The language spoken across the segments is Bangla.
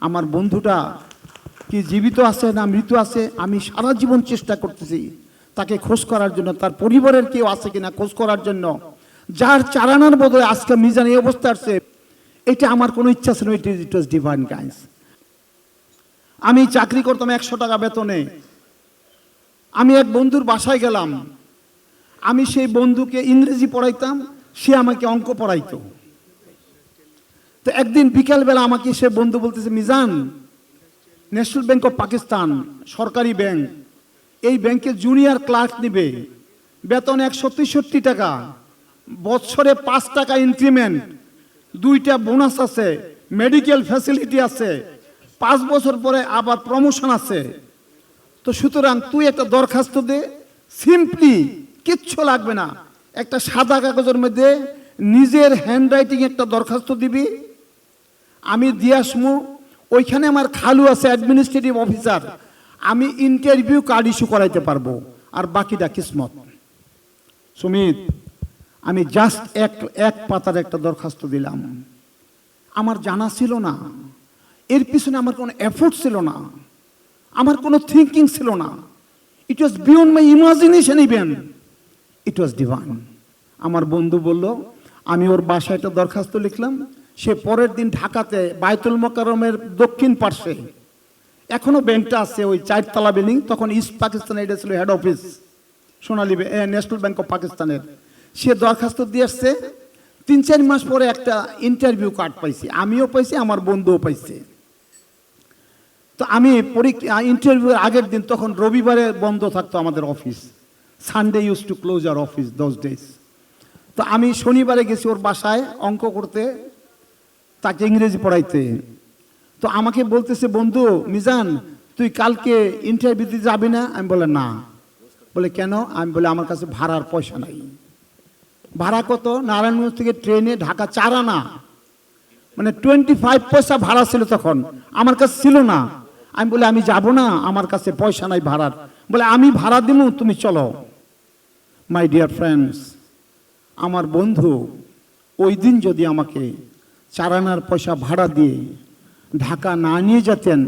আমার বন্ধুটা কি জীবিত আছে না মৃত আছে, আমি সারা জীবন চেষ্টা করতেছি তাকে খোঁজ করার জন্য, তার পরিবারের কেউ আছে কিনা খোঁজ করার জন্য। যার চারানার বদলে আজকে মিজান এই অবস্থা আসছে। এটা আমার কোনো ইচ্ছা ছিল it is it was divine গাইন্স আমি চাকরি করতাম একশো টাকা বেতনে। আমি এক বন্ধুর বাসায় গেলাম। আমি সেই বন্ধুকে ইংরেজি পড়াইতাম, সে আমাকে অঙ্ক পড়াইতো। তো একদিন বিকালবেলা আমাকে সে বন্ধু বলতেছে, Mizan, national bank of Pakistan, সরকারি ব্যাংক, এই ব্যাংকে জুনিয়র ক্লার্ক নিবে, বেতন একশো তেষট্টি টাকা, বছরে পাঁচ টাকা ইনক্রিমেন্ট, দুইটা বোনাস আছে, মেডিকেল ফ্যাসিলিটি আছে, পাঁচ বছর পরে আবার প্রমোশন আছে। তো সুতরাং তুই একটা দরখাস্ত দে, সিম্পলি কিচ্ছু লাগবে না। একটা সাদা কাগজের মধ্যে নিজের হ্যান্ড রাইটিং একটা দরখাস্ত দিবি আমি দিয়ে ওইখানে আমার খালু আছে অ্যাডমিনিস্ট্রেটিভ অফিসার আমি ইন্টারভিউ কার্ড ইস্যু করাইতে পারব, আর বাকিটা কিসমত। সুমিত, আমি জাস্ট এক এক পাতার একটা দরখাস্ত দিলাম। আমার জানা ছিল না। এর পিছনে আমার কোনো এফোর্ট ছিল না। আমার কোনো থিঙ্কিং ছিল না। It was beyond my imagination even it was divine আমার বন্ধু বলল, আমি ওর বাসায় একটা দরখাস্ত লিখলাম সে পরের দিন ঢাকাতে বায়তুল মোকারমের দক্ষিণ পার্শ্বে। এখনও ব্যাংকটা আছে ওই চারতলা বিল্ডিং, তখন ইস্ট পাকিস্তানে এটা ছিল head office Sonali national bank of পাকিস্তানের সে দরখাস্ত দিয়ে আসছে। তিন, চার মাস পরে একটা ইন্টারভিউ কার্ড পাইছি, আমিও পাইছি, আমার বন্ধুও পাইছে। তো আমি পরীক্ষা ইন্টারভিউর আগের দিন, তখন রবিবারে বন্ধ থাকতো আমাদের office Sunday use to close R office দশ ডেজ তো আমি শনিবারে গেছি ওর বাসায় অঙ্ক করতে। তাকে ইংরেজি পড়াইতে। তো আমাকে বলতেছে, বন্ধু, মিজান, তুই কালকে ইন্টারভিউ দিতে যাবি না? আমি বলে না। বলে, কেন? আমি বলে, আমার কাছে ভাড়ার পয়সা নাই। ভাড়া কত? নারায়ণগঞ্জ থেকে ট্রেনে ঢাকা চার আনা। মানে টোয়েন্টি ফাইভ পয়সা ভাড়া ছিল তখন। আমার কাছে ছিল না। আমি বলে, আমি যাব না, আমার কাছে পয়সা নাই ভাড়ার। বলে, আমি ভাড়া দিব তুমি চলো। মাই ডিয়ার ফ্রেন্ডস আমার বন্ধু, ওই দিন যদি আমাকে চারানার পয়সা ভাড়া দিয়ে ঢাকা না নিয়ে যেতেন,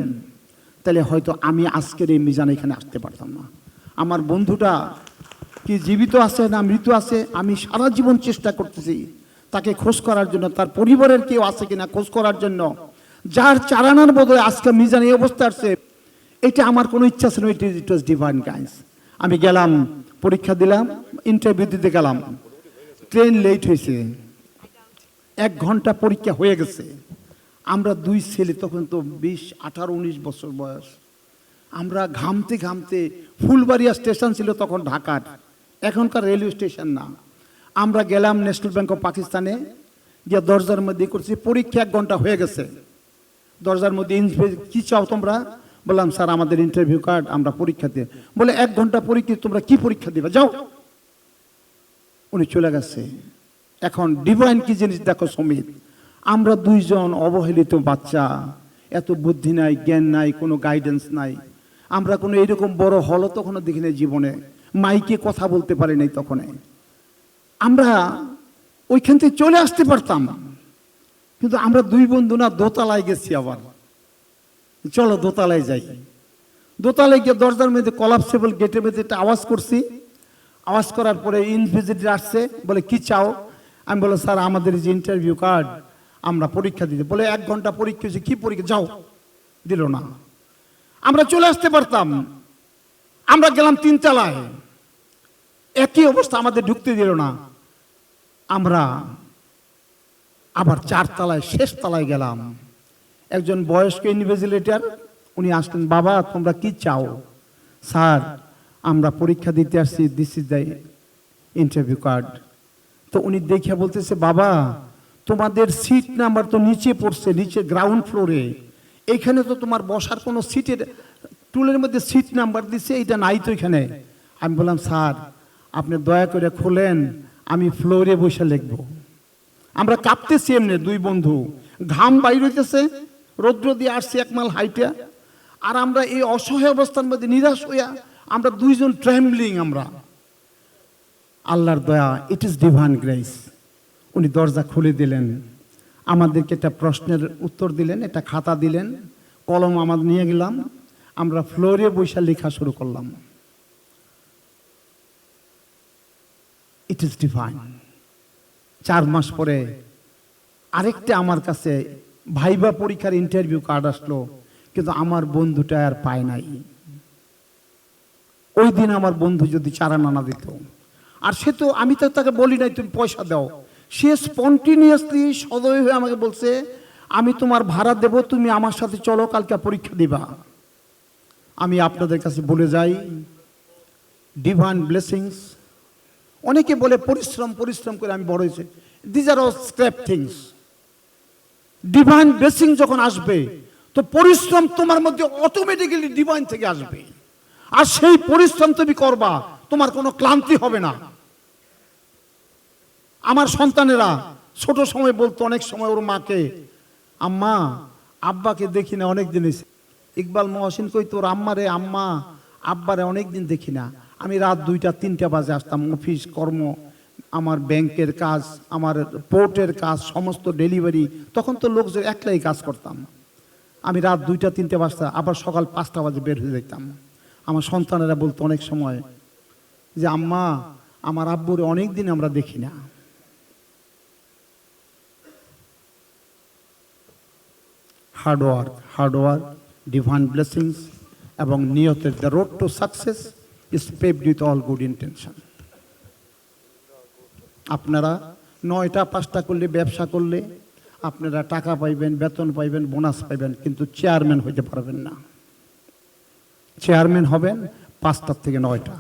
তাহলে হয়তো আমি আজকের এই মিজান এখানে আসতে পারতাম না। আমার বন্ধুটা কি জীবিত আছে না মৃত আছে, আমি সারা জীবন চেষ্টা করতেছি তাকে খোঁজ করার জন্য, তার পরিবারের কেউ আছে কিনা খোঁজ করার জন্য। যার চারানার বদলে আজকে মিজান এই অবস্থা আসছে, এটা আমার কোনো ইচ্ছা ছিল ইট ইট ওয়াজ ডিভাইন গাইন্স আমি গেলাম, পরীক্ষা দিলাম ইন্টারভিউ দিতে গেলাম। ট্রেন লেট হয়েছে। এক ঘণ্টা পরীক্ষা হয়ে গেছে। আমরা দুই ছেলে, তখন তো বিশ, আঠারো, উনিশ বছর বয়স। আমরা ঘামতে ঘামতে ফুলবাড়িয়া স্টেশন ছিল তখন ঢাকার। এখনকার রেলওয়ে স্টেশন না। আমরা গেলাম ন্যাশনাল ব্যাংক অফ পাকিস্তানে, গিয়ে দরজার মধ্যে করছি, পরীক্ষা এক ঘণ্টা হয়ে গেছে। দরজার মধ্যে কি চাও তোমরা? বললাম, স্যার, আমাদের ইন্টারভিউ কার্ড, আমরা পরীক্ষা দিয়ে বলে, এক ঘণ্টা পরীক্ষা, তোমরা কি পরীক্ষা দিবে? যাও উনি চলে গেছে। এখন ডিভাইন কি জিনিস? দেখো সমিত আমরা দুইজন অবহেলিত বাচ্চা, এত বুদ্ধি নাই, জ্ঞান নাই, কোনো গাইডেন্স নাই। আমরা কোনো এরকম বড় হলও তখনও দেখি নাই জীবনে। মাইকে কথা বলতে পারি নাই তখন। আমরা ওইখান থেকে চলে আসতে পারতাম। কিন্তু আমরা দুই বন্ধু না, দোতলায় গেছি আবার। চলো দোতলায় যাই। দোতলায় গিয়ে দরজার মধ্যে কলাপসেবল গেটের মধ্যে একটা আওয়াজ করছি। আওয়াজ করার পরে ইনভিজিটর আসছে, বলে, কি চাও? আমি বলে স্যার, আমাদের যে ইন্টারভিউ কার্ড আমরা পরীক্ষা দিতে বলে এক ঘণ্টা পরীক্ষা হয়েছে, কি পরীক্ষা? যাও। দিল না। আমরা চলে আসতে পারতাম। আমরা গেলাম তিন তলায় একই অবস্থা আমাদের ঢুকতে দিল না। আমরা আবার চার তলায় শেষ তলায় গেলাম। একজন বয়স্ক ইনভিজিলেটর উনি আসলেন, বাবা, তোমরা কি চাও? স্যার, আমরা পরীক্ষা দিতে আসছি this is the interview card তো উনি দেখে বলতেছে, বাবা, তোমাদের সিট নাম্বার তো নিচে পড়ছে, নিচে গ্রাউন্ড ফ্লোরে এখানে তো তোমার বসার কোনো সিটের টুলের মধ্যে সিট নাম্বার দিছে এটা নাই তো এখানে। আমি বললাম, স্যার, আপনি দয়া করে খোলেন, আমি ফ্লোরে বসে লিখব। আমরা কাঁপতেছি এমনি, দুই বন্ধু। ঘাম বাইর হইতেছে, রৌদ্র দিয়ে আসছি এক মাল হাইটে। আর আমরা এই অসহায় অবস্থার মধ্যে নিরাশ হইয়া আমরা দুইজন ট্রেমলিং আমরা। আল্লাহর দয়া ইট ইজ ডিভান গ্রেস উনি দরজা খুলে দিলেন। আমাদেরকে একটা প্রশ্নের উত্তর দিলেন, একটা খাতা দিলেন। কলম আমার নিয়ে গেলাম। আমরা ফ্লোরে বৈশা লেখা শুরু করলাম। ইট ইজ ডিভাইন চার মাস পরে আরেকটা আমার কাছে ভাইবা পরীক্ষার ইন্টারভিউ কার্ড আসলো, কিন্তু আমার বন্ধুটা আর পায় নাই। ওই দিন আমার বন্ধু যদি চারা নানা দিত। আর সে তো, আমি তো তাকে বলি নাই, তুমি পয়সা দাও। সে স্পন্টিনিয়াসলি সদয় হয়ে আমাকে বলছে, আমি তোমার ভাড়া দেব, তুমি আমার সাথে চলো, কালকে পরীক্ষা দিবা। আমি আপনাদের কাছে বলে যাই ডিভাইন ব্লেসিংস অনেকে বলে, পরিশ্রম পরিশ্রম করে আমি বড় হয়েছে। These are all scrap things divine blessing যখন আসবে, তো পরিশ্রম তোমার মধ্যে অটোমেটিক্যালি ডিভাইন থেকে আসবে। আর সেই পরিশ্রম তুমি করবা, তোমার কোনো ক্লান্তি হবে না। আমার সন্তানেরা, ছোট সময় বলতো, অনেক সময় ওর মাকে, আম্মা, আব্বাকে দেখি না, অনেক হইছে। ইকবাল মহসিন কই তোর আম্মারে আম্মা, আব্বারে অনেক দিন দেখি না। আমি রাত দুইটা, তিনটা বাজে আসতাম, অফিস, কর্ম, আমার ব্যাংকের কাজ, আমার পোর্টের কাজ, সমস্ত ডেলিভারি। তখন তো লোকজন একলাই কাজ করতাম। আমি রাত দুইটা, তিনটে বাজতা, আবার সকাল পাঁচটা বাজে বের হয়ে যেতাম আমার সন্তানেরা বলতো অনেক সময় যে, আম্মা, আমার আব্বুরে অনেক দিন আমরা দেখি না। Hard work hard work divine blessings এবং নিয়তের the road to success is paved with all good intention আপনারা নয়টা, পাঁচটা করলে, ব্যবসা করলে আপনারা টাকা পাইবেন, বেতন পাইবেন, বোনাস পাইবেন, কিন্তু চেয়ারম্যান হইতে পারবেন না। চেয়ারম্যান হবেন পাঁচটার থেকে নয়টা।